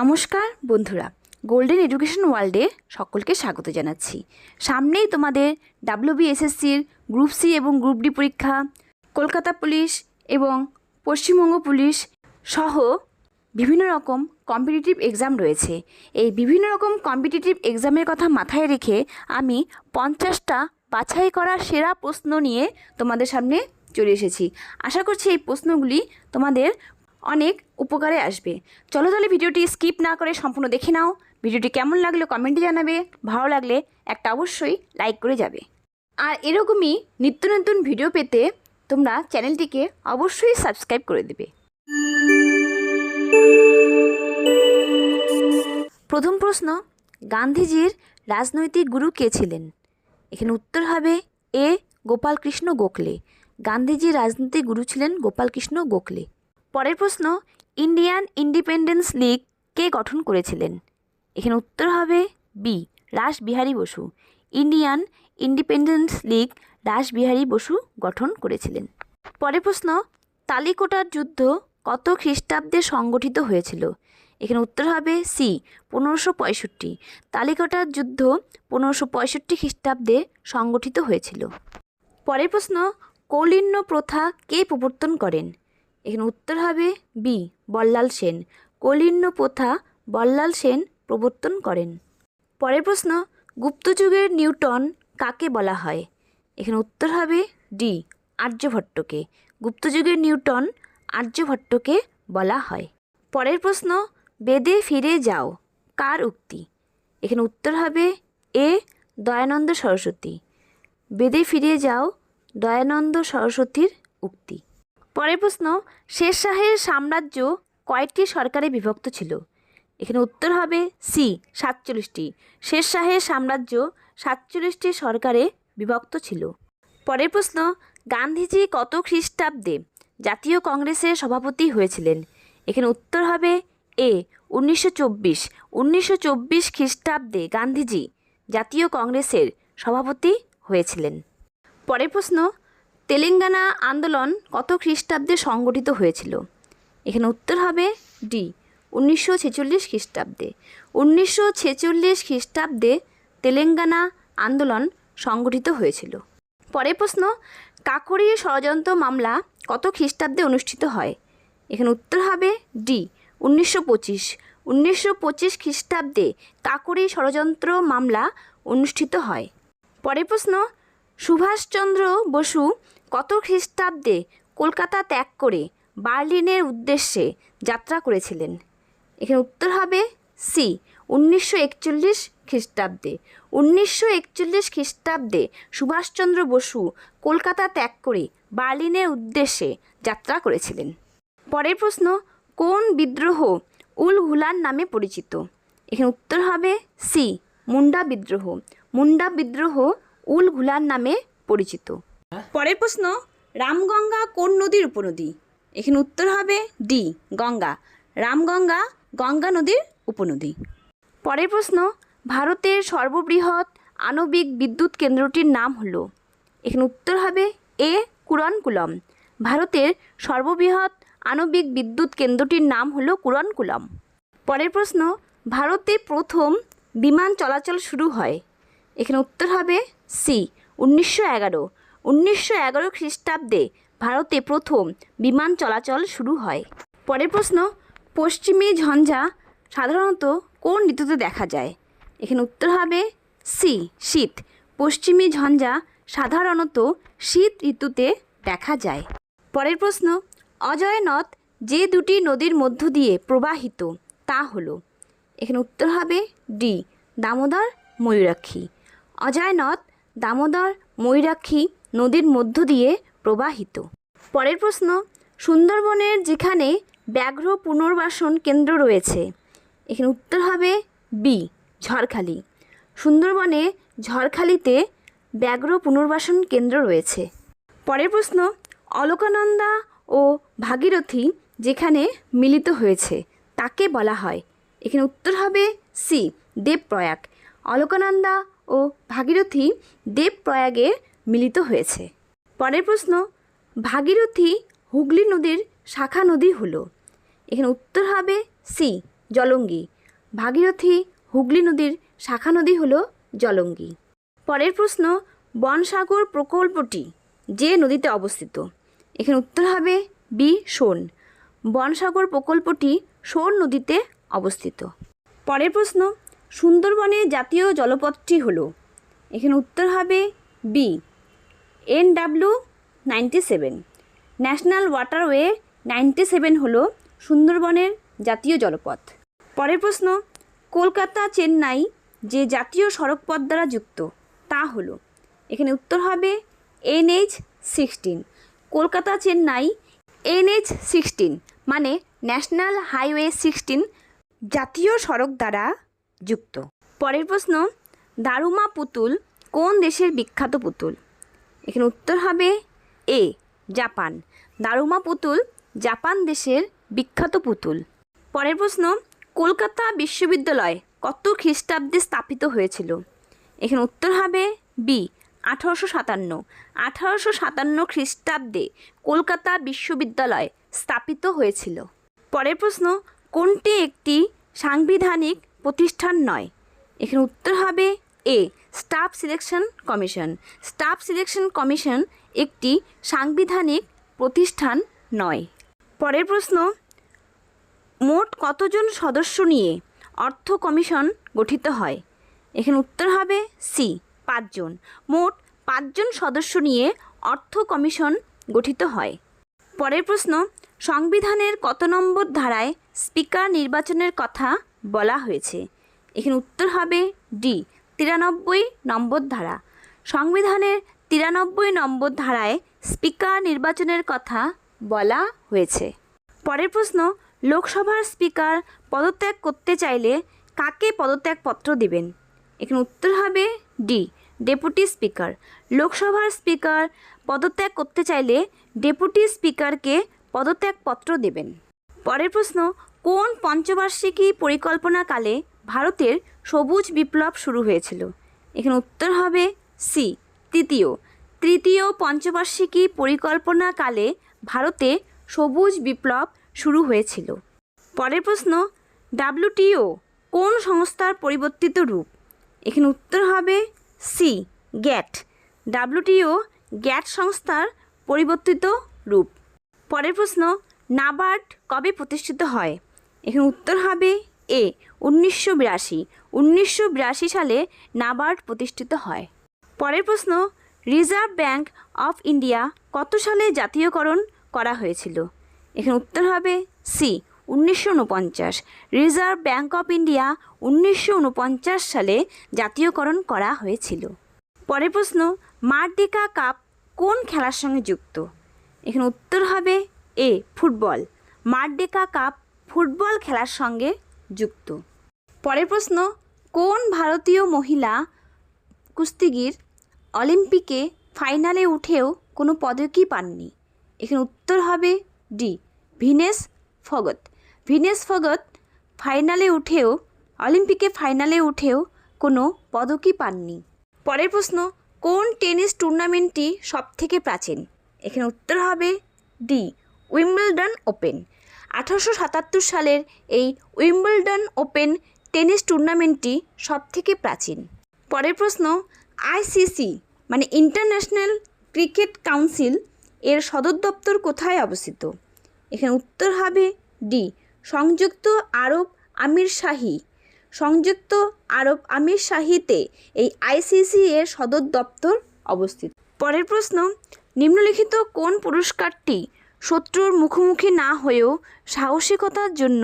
নমস্কার, বন্ধুরা। Golden education ওয়ার্ল্ডে সকলকে স্বাগত জানাচ্ছি। সামনেই তোমাদের ডাব্লিউবিএসএসসির গ্রুপ সি এবং গ্রুপ ডি পরীক্ষা, কলকাতা পুলিশ এবং পশ্চিমবঙ্গ পুলিশ সহ বিভিন্ন রকম কম্পিটিটিভ এক্সাম রয়েছে। এই বিভিন্ন রকম কম্পিটিটিভ এক্সামের কথা মাথায় রেখে আমি পঞ্চাশটা বাছাই করা সেরা প্রশ্ন নিয়ে তোমাদের সামনে চলে এসেছি। আশা করছি এই প্রশ্নগুলি তোমাদের অনেক উপকারে আসবে। চলো তাহলে ভিডিওটি স্কিপ না করে সম্পূর্ণ দেখে নাও। ভিডিওটি কেমন লাগল কমেন্টে জানাবে। ভালো লাগলে একটা অবশ্যই লাইক করে যাবে। আর এরকমই নিত্য নতুন ভিডিও পেতে তোমরা চ্যানেলটিকে অবশ্যই সাবস্ক্রাইব করে দেবে। প্রথম প্রশ্ন, গান্ধীজির রাজনৈতিক গুরু কে ছিলেন? এখানে উত্তর হবে এ গোপালকৃষ্ণ গোখলে। গান্ধীজির রাজনৈতিক গুরু ছিলেন গোপালকৃষ্ণ গোখলে। পরের প্রশ্ন, ইন্ডিয়ান ইন্ডিপেন্ডেন্স লীগ কে গঠন করেছিলেন? এখানে উত্তর হবে B Rashbehari Bose. Indian independence league Rashbehari Bose গঠন করেছিলেন। পরের প্রশ্ন, তালিকোটার যুদ্ধ কত খ্রিস্টাব্দে সংগঠিত হয়েছিল? এখানে উত্তর হবে সি পনেরোশো পঁয়ষট্টি। তালিকোটার যুদ্ধ পনেরোশো পঁয়ষট্টি খ্রিস্টাব্দে সংগঠিত হয়েছিল। পরের প্রশ্ন কৌলিন্য প্রথা কে প্রবর্তন করেন? এখানে উত্তর হবে বি বল্লাল সেন। কলিন্য প্রথা, বল্লাল সেন প্রবর্তন করেন। পরের প্রশ্ন গুপ্তযুগের নিউটন কাকে বলা হয়? এখানে উত্তর হবে ডি আর্যভট্টকে। গুপ্তযুগের নিউটন আর্যভট্টকে বলা হয়। পরের প্রশ্ন, বেদে ফিরে যাও, কার উক্তি? এখানে উত্তর হবে এ দয়ানন্দ সরস্বতী। বেদে ফিরে যাও, দয়ানন্দ সরস্বতীর উক্তি। পরের প্রশ্ন, শের শাহের সাম্রাজ্য কয়েকটি সরকারে বিভক্ত ছিল। এখানে উত্তর হবে সি সাতচল্লিশটি। শের শাহের সাম্রাজ্য সাতচল্লিশটি সরকারে বিভক্ত ছিল। পরের প্রশ্ন, গান্ধীজি কত খ্রিস্টাব্দে জাতীয় কংগ্রেসের সভাপতি হয়েছিলেন? এখানে উত্তর হবে এ উনিশশো চব্বিশ। উনিশশো চব্বিশ খ্রিস্টাব্দে গান্ধীজি জাতীয় কংগ্রেসের সভাপতি হয়েছিলেন। পরের প্রশ্ন তেলেঙ্গানা আন্দোলন কত খ্রিস্টাব্দে সংগঠিত হয়েছিল? এখানে উত্তর হবে ডি উনিশশো ছেচল্লিশ খ্রিস্টাব্দে। উনিশশো ছেচল্লিশ খ্রিস্টাব্দে তেলেঙ্গানা আন্দোলন সংগঠিত হয়েছিল। পরের প্রশ্ন কাকরি ষড়যন্ত্র মামলা কত খ্রিস্টাব্দে অনুষ্ঠিত হয়? এখানে উত্তর হবে ডি উনিশশো পঁচিশ। উনিশশো পঁচিশ খ্রিস্টাব্দে কাকরি ষড়যন্ত্র মামলা অনুষ্ঠিত হয়। পরের প্রশ্ন, সুভাষচন্দ্র বসু কত খ্রিস্টাব্দে কলকাতা ত্যাগ করে বার্লিনের উদ্দেশ্যে যাত্রা করেছিলেন? এখানে উত্তর হবে সি উনিশশো একচল্লিশ খ্রিস্টাব্দে। উনিশশো একচল্লিশ খ্রিস্টাব্দে সুভাষচন্দ্র বসু কলকাতা ত্যাগ করে বার্লিনের উদ্দেশ্যে যাত্রা করেছিলেন। পরের প্রশ্ন, কোন বিদ্রোহ উল হুলান নামে পরিচিত? এখানে উত্তর হবে সি মুন্ডা বিদ্রোহ। মুন্ডা বিদ্রোহ উল ঘুলান নামে পরিচিত। পরের প্রশ্ন, রামগঙ্গা কোন নদীর উপনদী? এখানে উত্তর হবে ডি, গঙ্গা। রামগঙ্গা গঙ্গা নদীর উপনদী। পরের প্রশ্ন, ভারতের সর্ববৃহৎ আণবিক বিদ্যুৎ কেন্দ্রটির নাম হলো? এখানে উত্তর হবে এ, কুরনকুলম। ভারতের সর্ববৃহৎ আণবিক বিদ্যুৎ কেন্দ্রটির নাম হলো কুরনকুলম। পরের প্রশ্ন, ভারতে প্রথম বিমান চলাচল শুরু হয়? এখানে উত্তর হবে সি, উনিশশো এগারো। উনিশশো এগারো খ্রিস্টাব্দে ভারতে প্রথম বিমান চলাচল শুরু হয়। পরের প্রশ্ন, পশ্চিমী ঝঞ্ঝা সাধারণত কোন ঋতুতে দেখা যায়? এখানে উত্তর হবে সি শীত। পশ্চিমী ঝঞ্ঝা সাধারণত শীত ঋতুতে দেখা যায়। পরের প্রশ্ন, অজয় নদ যে দুটি নদীর মধ্য দিয়ে প্রবাহিত, তা হলো? এখানে উত্তর হবে ডি দামোদর ময়ূরাক্ষী। অজয় নদ, দামোদর ময়ূরাক্ষী নদীর মধ্য দিয়ে প্রবাহিত। পরের প্রশ্ন, সুন্দরবনের যেখানে ব্যাঘ্র পুনর্বাসন কেন্দ্র রয়েছে, এখানে উত্তর হবে বি ঝড়খালি। সুন্দরবনে ঝড়খালিতে ব্যাঘ্র পুনর্বাসন কেন্দ্র রয়েছে। পরের প্রশ্ন, অলকানন্দা ও ভাগীরথী যেখানে মিলিত হয়েছে, তাকে বলা হয়। এখানে উত্তর হবে সি দেবপ্রয়াগ। অলকানন্দা ও ভাগীরথী দেবপ্রয়াগে মিলিত হয়েছে। পরের প্রশ্ন, ভাগীরথী হুগলি নদীর শাখা নদী হলো। এখানে উত্তর হবে সি, জলঙ্গি। ভাগীরথী হুগলি নদীর শাখা নদী হল জলঙ্গি। পরের প্রশ্ন, বনসাগর প্রকল্পটি যে নদীতে অবস্থিত? এখানে উত্তর হবে বি, সোন। বনসাগর প্রকল্পটি সোন নদীতে অবস্থিত। পরের প্রশ্ন সুন্দরবনের জাতীয় জলপথটি হলো? এখানে উত্তর হবে B N W ninety seven national waterway ninety seven হল সুন্দরবনের জাতীয় জলপথ। পরের প্রশ্ন, কলকাতা চেন্নাই যে জাতীয় সড়ক পথ দ্বারা যুক্ত, তা হলো। এখানে উত্তর হবে NH sixteen Kolkata Chennai NH sixteen মানে ন্যাশনাল হাইওয়ে সিক্সটিন জাতীয় সড়ক দ্বারা যুক্ত। পরের প্রশ্ন দারুমা পুতুল কোন দেশের বিখ্যাত পুতুল? এখানে উত্তর হবে এ, জাপান। দারুমা পুতুল, জাপান দেশের বিখ্যাত পুতুল। পরের প্রশ্ন, কলকাতা বিশ্ববিদ্যালয় কত খ্রিস্টাব্দে স্থাপিত হয়েছিল? এখানে উত্তর হবে বি, আঠারোশো সাতান্ন। আঠারোশো সাতান্ন খ্রিস্টাব্দে কলকাতা বিশ্ববিদ্যালয় স্থাপিত হয়েছিল। পরের প্রশ্ন, কোনটি একটি সাংবিধানিক প্রতিষ্ঠান নয়? এখানে উত্তর হবে A staff selection commission. Staff selection commission একটি সাংবিধানিক প্রতিষ্ঠান নয়। পরের প্রশ্ন, মোট কতজন সদস্য নিয়ে অর্থ কমিশন গঠিত হয়? এখানে উত্তর হবে সি পাঁচজন। মোট পাঁচজন সদস্য নিয়ে অর্থ কমিশন গঠিত হয়। পরের প্রশ্ন, সংবিধানের কত নম্বর ধারায় স্পিকার নির্বাচনের কথা বলা হয়েছে? এখানে উত্তর হবে ডি তিরানব্বই নম্বর ধারা। সংবিধানের তিরানব্বই নম্বর ধারায় স্পিকার নির্বাচনের কথা বলা হয়েছে। পরের প্রশ্ন, লোকসভার স্পিকার পদত্যাগ করতে চাইলে কাকে পদত্যাগপত্র দেবেন? এখানে উত্তর হবে ডি, ডেপুটি স্পিকার। লোকসভার স্পিকার পদত্যাগ করতে চাইলে ডেপুটি স্পিকারকে পদত্যাগপত্র দেবেন। পরের প্রশ্ন, কোন পঞ্চবার্ষিকী পরিকল্পনাকালে ভারতের সবুজ বিপ্লব শুরু হয়েছিল। এখানে উত্তর হবে সি তৃতীয়। তৃতীয় পঞ্চবার্ষিকী পরিকল্পনাকালে ভারতে সবুজ বিপ্লব শুরু হয়েছিল। পরের প্রশ্ন ডাব্লুটিও কোন সংস্থার পরিবর্তিত রূপ? এখানে উত্তর হবে সি গ্যাট। ডাব্লুটিও গ্যাট সংস্থার পরিবর্তিত রূপ। পরের প্রশ্ন, নাবার্ড কবে প্রতিষ্ঠিত হয়? এখানে উত্তর হবে এ উনিশশো বিরাশি। উনিশশো বিরাশি সালে নাবার্ড প্রতিষ্ঠিত হয়। পরের প্রশ্ন, রিজার্ভ ব্যাঙ্ক অফ ইন্ডিয়া কত সালে জাতীয়করণ করা হয়েছিল? এখানে উত্তর হবে সি, উনিশশো উনপঞ্চাশ। রিজার্ভ ব্যাঙ্ক অফ ইন্ডিয়া উনিশশো উনপঞ্চাশ সালে জাতীয়করণ করা হয়েছিল। পরের প্রশ্ন, মার্ডিকা কাপ কোন খেলার সঙ্গে যুক্ত? এখানে উত্তর হবে A, football. Merdeka cup football খেলার সঙ্গে যুক্ত। পরের প্রশ্ন, কোন ভারতীয় মহিলা কুস্তিগির অলিম্পিকে ফাইনালে উঠেও কোনো পদকই পাননি? এখানে উত্তর হবে ডি, ভিনেস ফগত। ভিনেস ফগত ফাইনালে উঠেও, অলিম্পিকে ফাইনালে উঠেও কোনো পদকই পাননি। পরের প্রশ্ন, কোন টেনিস টুর্নামেন্টটি সবথেকে প্রাচীন? এখানে উত্তর হবে ডি, উইম্বলডন ওপেন। আঠারোশো সাতাত্তর সালের এই উইম্বলডন ওপেন টেনিস টুর্নামেন্টটি সবথেকে প্রাচীন। পরের প্রশ্ন আইসিসি মানে ইন্টারন্যাশনাল ক্রিকেট কাউন্সিল, এর সদর দপ্তর কোথায় অবস্থিত? এখানে উত্তর হবে ডি, সংযুক্ত আরব আমির শাহী। সংযুক্ত আরব আমির শাহীতে এই আইসিসি এর সদর দপ্তর অবস্থিত। পরের প্রশ্ন, নিম্নলিখিত কোন পুরস্কারটি শত্রুর মুখোমুখি না হয়েও সাহসিকতার জন্য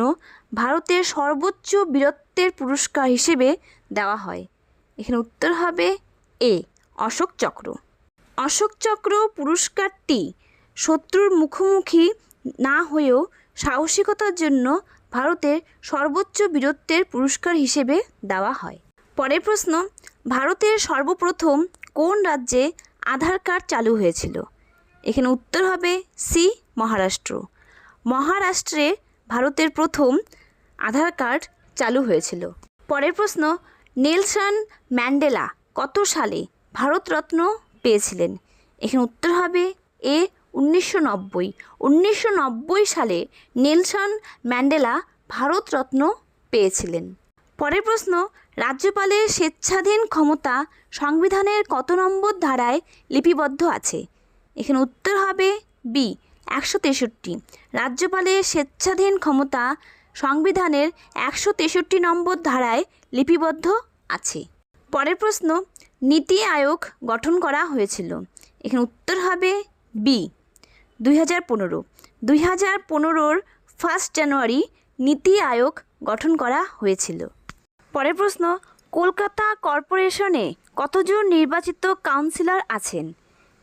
ভারতের সর্বোচ্চ বীরত্বের পুরস্কার হিসেবে দেওয়া হয়। এখানে উত্তর হবে এ, অশোক চক্র। অশোক চক্র পুরস্কারটি শত্রুর মুখোমুখি না হয়েও সাহসিকতার জন্য ভারতের সর্বোচ্চ বীরত্বের পুরস্কার হিসেবে দেওয়া হয়। পরের প্রশ্ন, ভারতের সর্বপ্রথম কোন রাজ্যে আধার কার্ড চালু হয়েছিল? এখানে উত্তর হবে সি, মহারাষ্ট্র। মহারাষ্ট্রে ভারতের প্রথম আধার কার্ড চালু হয়েছিল। পরের প্রশ্ন, নেলসন ম্যান্ডেলা কত সালে ভারতরত্ন পেয়েছিলেন? এখানে উত্তর হবে এ উনিশশো নব্বই। উনিশশো নব্বই সালে নেলসন ম্যান্ডেলা ভারতরত্ন পেয়েছিলেন। পরের প্রশ্ন, রাজ্যপালের স্বেচ্ছাধীন ক্ষমতা সংবিধানের কত নম্বর ধারায় লিপিবদ্ধ আছে? এখানে উত্তর হবে বি, একশো তেষট্টি। রাজ্যপালের স্বেচ্ছাধীন ক্ষমতা সংবিধানের একশো তেষট্টি নম্বর ধারায় লিপিবদ্ধ আছে। পরের প্রশ্ন, নীতি আয়োগ গঠন করা হয়েছিল। এখানে উত্তর হবে বি। দুই হাজার পনেরো। দুই হাজার পনেরোর ফার্স্ট জানুয়ারি নীতি আয়োগ গঠন করা হয়েছিল। পরের প্রশ্ন, কলকাতা কর্পোরেশনে কতজন নির্বাচিত কাউন্সিলর আছেন?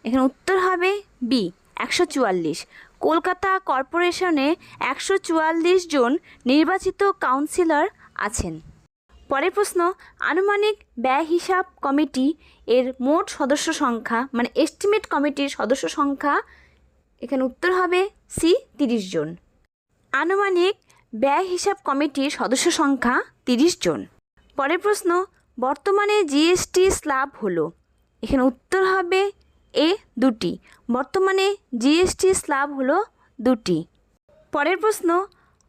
এখানে উত্তর হবে বি, একশো চুয়াল্লিশ। কলকাতা কর্পোরেশনে একশো চুয়াল্লিশ জন নির্বাচিত কাউন্সিলর আছেন। পরের প্রশ্ন, আনুমানিক ব্যয় হিসাব কমিটি এর মোট সদস্য সংখ্যা মানে এস্টিমেট কমিটির সদস্য সংখ্যা, এখানে উত্তর হবে সি, তিরিশ জন। আনুমানিক ব্যয় হিসাব কমিটির সদস্য সংখ্যা, তিরিশ জন। পরের প্রশ্ন, বর্তমানে জিএসটি স্ল্যাব হলো। এখানে উত্তর হবে এ দুটি। বর্তমানে জিএসটি স্ল্যাব হলো দুটি। পরের প্রশ্ন,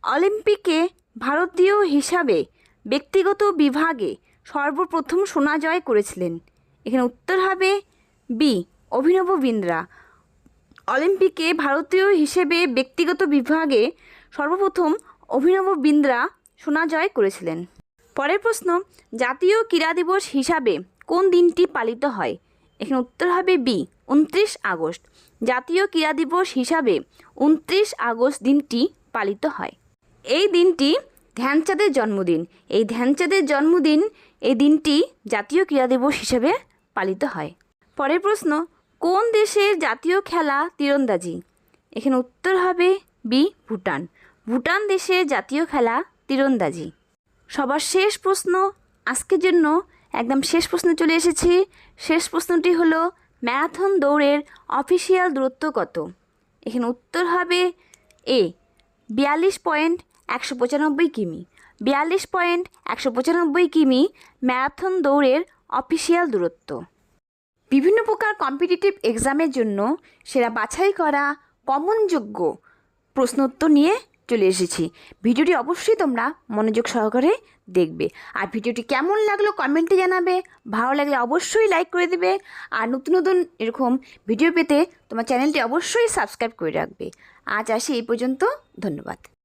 অলিম্পিকে ভারতীয় হিসাবে ব্যক্তিগত বিভাগে সর্বপ্রথম সোনা জয় করেছিলেন। এখানে উত্তর হবে বি, অভিনব বিন্দ্রা। অলিম্পিকে ভারতীয় হিসেবে ব্যক্তিগত বিভাগে সর্বপ্রথম অভিনব বিন্দ্রা সোনা জয় করেছিলেন। পরের প্রশ্ন, জাতীয় ক্রীড়া দিবস হিসাবে কোন দিনটি পালিত হয়? এখানে উত্তর হবে বি, উনত্রিশ আগস্ট। জাতীয় ক্রীড়া দিবস হিসাবে উনত্রিশ আগস্ট দিনটি পালিত হয়। এই দিনটি ধ্যানচাঁদের জন্মদিন। এই ধ্যানচাঁদের জন্মদিন এই দিনটি জাতীয় ক্রীড়া দিবস হিসেবে পালিত হয়। পরের প্রশ্ন, কোন দেশের জাতীয় খেলা তীরন্দাজি? এখানে উত্তর হবে বি, ভুটান। ভুটান দেশের জাতীয় খেলা তীরন্দাজি। সবার শেষ প্রশ্ন, আজকের জন্য একদম শেষ প্রশ্নে চলে এসেছি। শেষ প্রশ্নটি হলো, ম্যারাথন দৌড়ের অফিসিয়াল দূরত্ব কত? এখানে উত্তর হবে এ, বিয়াল্লিশ পয়েন্ট একশো পঁচানব্বই কিমি। বিয়াল্লিশ পয়েন্ট একশো পঁচানব্বই কিমি ম্যারাথন দৌড়ের অফিসিয়াল দূরত্ব। বিভিন্ন প্রকার কম্পিটিটিভ এক্সামের জন্য সেরা বাছাই করা কমনযোগ্য প্রশ্ন উত্তর নিয়ে চলে এসেছি। ভিডিওটি অবশ্যই তোমরা মনোযোগ সহকারে দেখবে। আর ভিডিওটি কেমন লাগল কমেন্টে জানাবে। ভালো লাগলে অবশ্যই লাইক করে দেবে। আর নতুন নতুন এরকম ভিডিও পেতে তোমার চ্যানেলটি অবশ্যই সাবস্ক্রাইব করে রাখবে। আজ আসি এই পর্যন্ত। ধন্যবাদ।